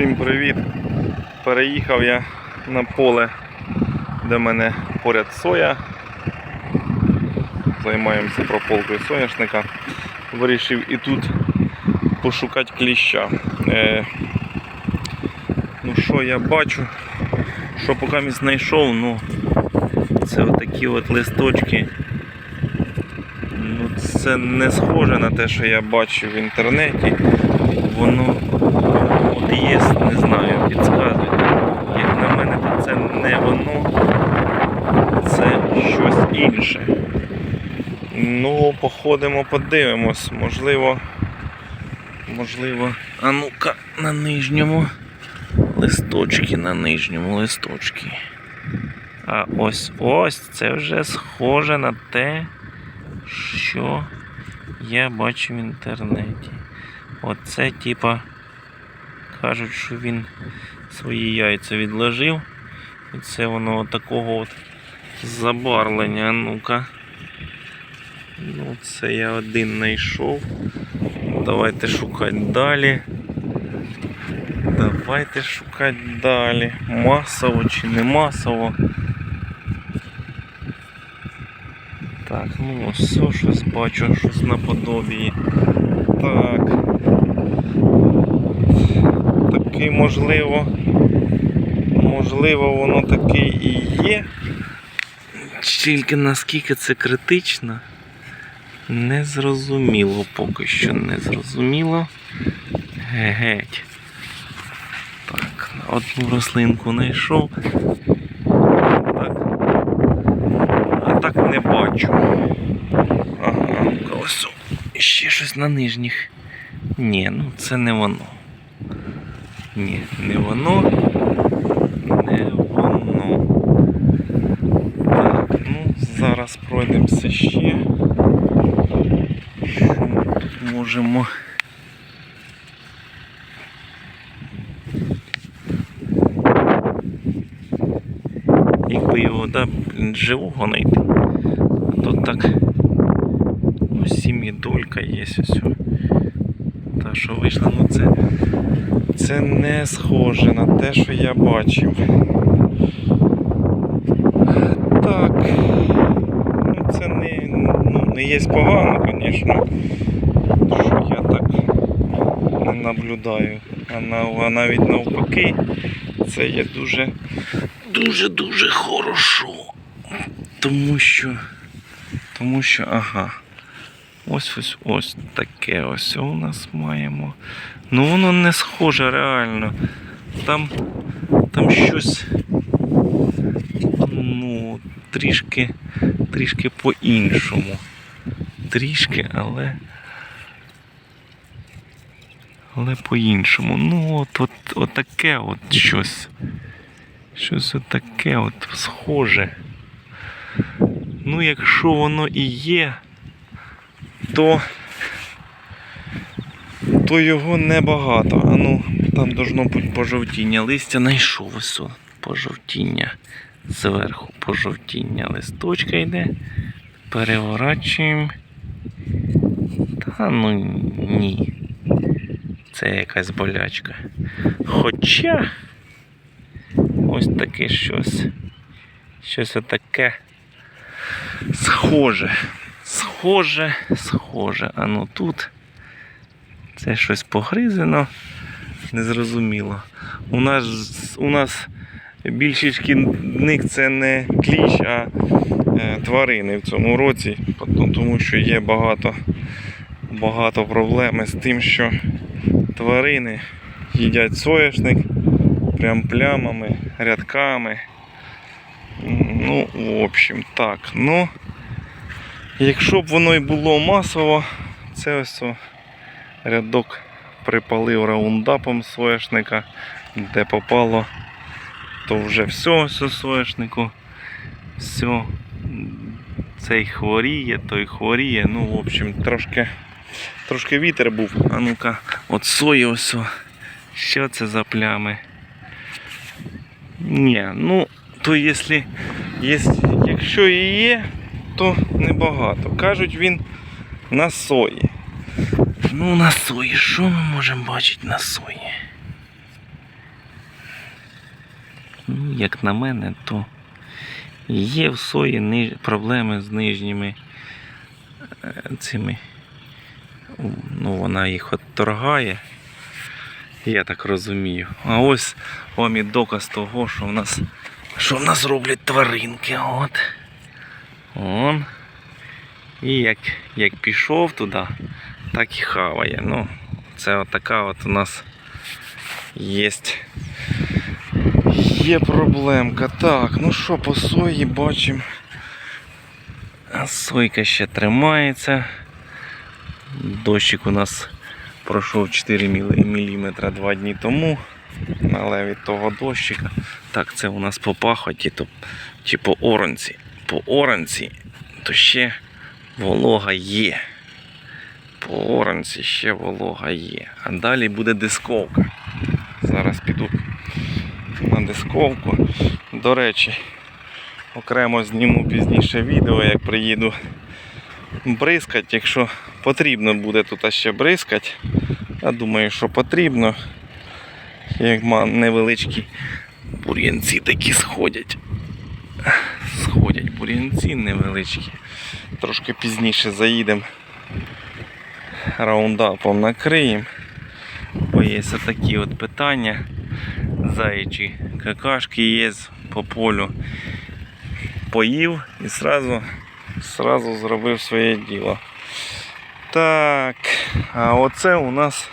Всім привіт! Переїхав я на поле, де в мене поряд соя. Займаємося прополкою соняшника. Вирішив і тут пошукати кліща. Е, ну що я бачу, що поки місь знайшов, ну це отакі от листочки. Ну, це не схоже на те, що я бачив в інтернеті. Воно є, не знаю, підказуйте. Як на мене, то це не воно, це щось інше. Ну, походимо, подивимось. Можливо, можливо. А ну-ка, на нижньому листочки, на нижньому листочки. А ось ось це вже схоже на те, що я бачу в інтернеті. Оце типа кажуть, що він свої яйця відложив. І це воно такого от забарвлення. Ну-ка. Ну, це я один знайшов. Давайте шукати далі. Давайте шукати далі. Масово чи не масово. Так, ну все, щось бачу, щось наподобії. Так. Такий можливо. Можливо, воно таке і є. Тільки наскільки це критично, не зрозуміло поки що не зрозуміло. Геть. Так, одну рослинку знайшов. Так. А так не бачу. Ага, ось ще щось на нижніх. Ні, ну це не воно. Ні, не воно. Не воно. Так, ну зараз пройдемося ще. Що ми тут можемо? Якби його да, живого знайти. То так ну, сім'єдолька є ось. Що вийшла, ну це, це не схоже на те, що я бачив. Так. Ну це не, ну, не є погано, звісно. Що я так не наблюдаю. А, на, а навіть навпаки, це є дуже дуже-дуже хорошо. Тому що. Тому що, ага. Ось ось ось таке ось у нас маємо. Ну воно не схоже реально. Там, там щось ну, трішки, трішки по-іншому. Трішки, але. Але по-іншому. Ну от, от, от таке от щось. Щось отаке от схоже. Ну, якщо воно і є, то, то його небагато. А ну, там должно бути пожовтіння. Листя знайшов ось пожовтіння. Зверху пожовтіння листочка йде. Переворачуємо. Та ну ні. Це якась болячка. Хоча ось таке щось. Щось отаке. Схоже. Схоже, схоже. А ну тут це щось погризено. Незрозуміло. У нас, у нас більшість шкідник це не кліщ, а е, тварини в цьому році, тому що є багато, багато проблем з тим, що тварини їдять соняшник прям плямами, рядками. Ну, в общем, так. Ну, якщо б воно і було масово, це ось рядок припалив раундапом соняшника, де попало, то вже все ось у соняшнику. Все. Цей хворіє, той хворіє. Ну, в общем, трошки, трошки вітер був. А ну-ка, от сої ось. Що це за плями? Ні, ну, то якщо, якщо і є, то небагато. Кажуть, він на сої. Ну, на сої. Що ми можемо бачити на сої? Ну, як на мене, то є в сої ниж... проблеми з нижніми е, цими. Ну, вона їх отторгає. Я так розумію. А ось вам і доказ того, що в нас, що в нас роблять тваринки. От. Он. І як, як пішов туди, так і хаває. Ну, це така от у нас є. Є проблемка. Так, ну що, по сої бачимо. Сойка ще тримається. Дощик у нас пройшов 4 мм два дні тому. Але від того дощика. Так, це у нас по пахоті, то, чи по оранці. По оранці, то ще волога є. По оранці ще волога є. А далі буде дисковка. Зараз піду на дисковку. До речі, окремо зніму пізніше відео, як приїду бризкати, якщо потрібно буде тут ще бризкати. Я думаю, що потрібно. Як невеличкі бур'янці такі сходять. Сходять бур'янці невеличкі. Трошки пізніше заїдемо. Раундапом накриємо. Бо є такі от питання. Заячі какашки є по полю. Поїв і сразу, сразу зробив своє діло. Так, а оце у нас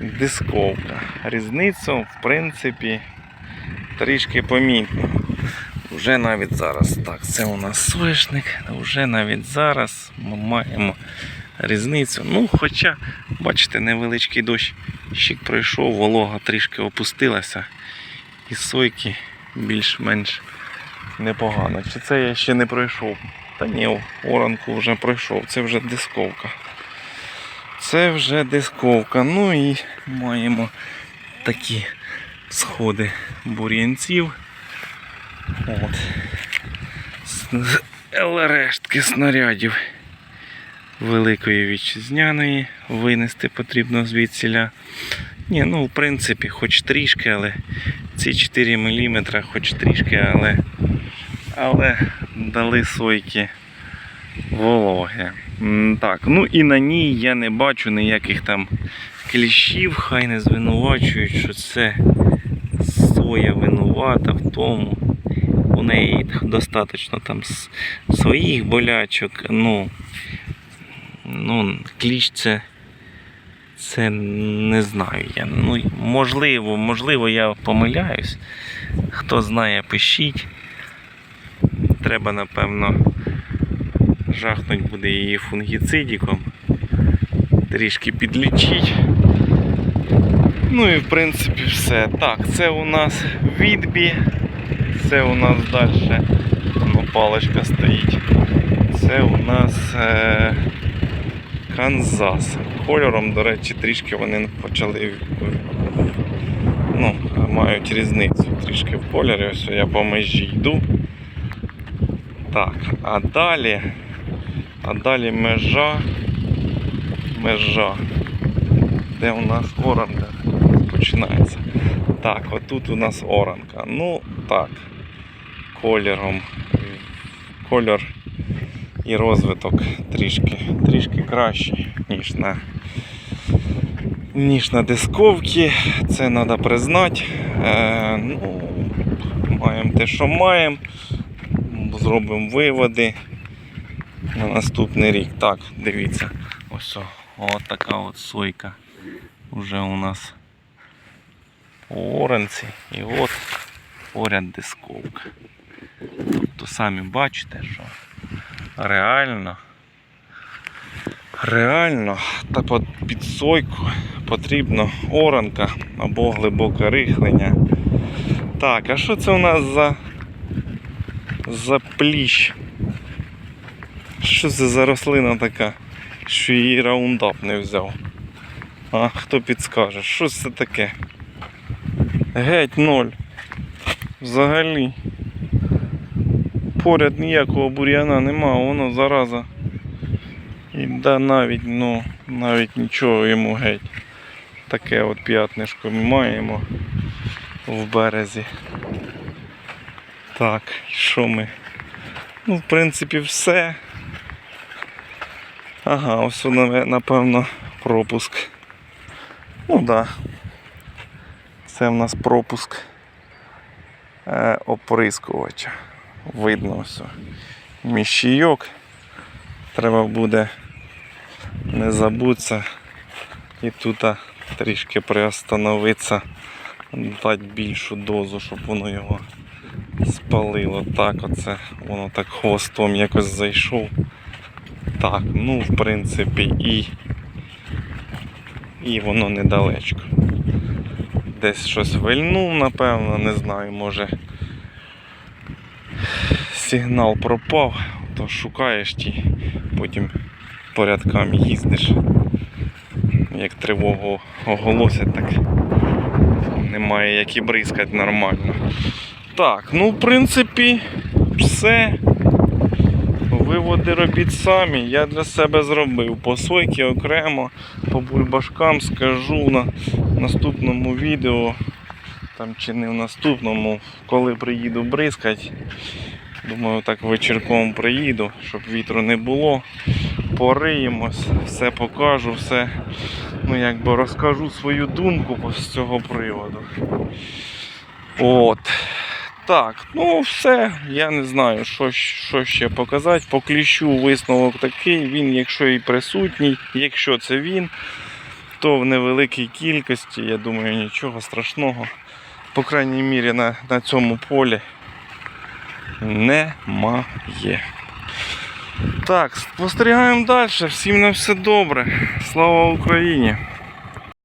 дисковка. Різницю, в принципі, трішки помітно. Вже навіть зараз. Так, це у нас соєшник. Вже навіть зараз ми маємо різницю. Ну, хоча, бачите, невеличкий дощ щик пройшов, волога трішки опустилася. І сойки більш-менш непогано. Чи це я ще не пройшов? Та ні, оранку вже пройшов. Це вже дисковка. Це вже дисковка. Ну і маємо такі сходи бур'янців. От. Рештки снарядів великої вітчизняної винести потрібно звідсіля. Ні, ну в принципі, хоч трішки, але ці 4 мм, хоч трішки, але, але дали сойки вологи. Так, ну і на ній я не бачу ніяких там кліщів, хай не звинувачують, що це соя винувата в тому. У неї достатньо там своїх болячок. Ну, ну, кліщ це, це не знаю я. Ну, можливо, можливо, я помиляюсь. Хто знає, пишіть. Треба, напевно, жахнуть буде її фунгіцидіком. Трішки підлічить. Ну і в принципі все. Так, це у нас відбі. Це у нас далі ну, паличка стоїть. Це у нас е, Канзас. Кольором, до речі, трішки вони почали ну, мають різницю трішки в кольорі. Ось я по межі йду. Так, а далі, а далі межа, межа, де у нас оранка починається. Так, отут у нас оранка. Ну так, кольором, кольор і розвиток трішки, трішки кращий, ніж на, ніж на дисковці. Це треба признати. Е, ну, маємо те, що маємо. Зробимо виводи на наступний рік. Так, дивіться, ось о, от така от сойка вже у нас по оранці і от поряд дисковка. Тобто самі бачите, що реально, реально та під сойку потрібно оранка або глибоке рихлення. Так, а що це у нас за, за пліщ? Що це за рослина така, що її раундап не взяв? А хто підскаже? Що це таке? Геть ноль. Взагалі. Поряд ніякого бур'яна нема, воно зараза. І да навіть, ну, навіть нічого йому геть. Таке от п'ятнишко ми маємо в березі. Так, що ми? Ну, в принципі, все. Ага, ось напевно, пропуск. Ну так. Да. Це в нас пропуск е, оприскувача. Видно все. Міщійок. Треба буде не забутися і тут трішки приостановитися, дати більшу дозу, щоб воно його спалило. Так, оце воно так хвостом якось зайшов. Так, ну в принципі і, і воно недалечко. Десь щось вильнув, напевно, не знаю, може сигнал пропав, то шукаєш ті, потім порядками їздиш. Як тривогу оголосять, так немає як і бризкати нормально. Так, ну в принципі, все. Виводи робіть самі. Я для себе зробив. По сойки окремо, по бульбашкам скажу на наступному відео. Там чи не в наступному, коли приїду бризкать. Думаю, так вечірком приїду, щоб вітру не було. Пориємось, все покажу, все ну, якби розкажу свою думку з цього приводу. От. Так, ну все, я не знаю, що, що ще показати. По кліщу висновок такий, він, якщо і присутній, якщо це він, то в невеликій кількості, я думаю, нічого страшного. По крайній мірі на, на цьому полі немає. Так, спостерігаємо далі. Всім на все добре. Слава Україні!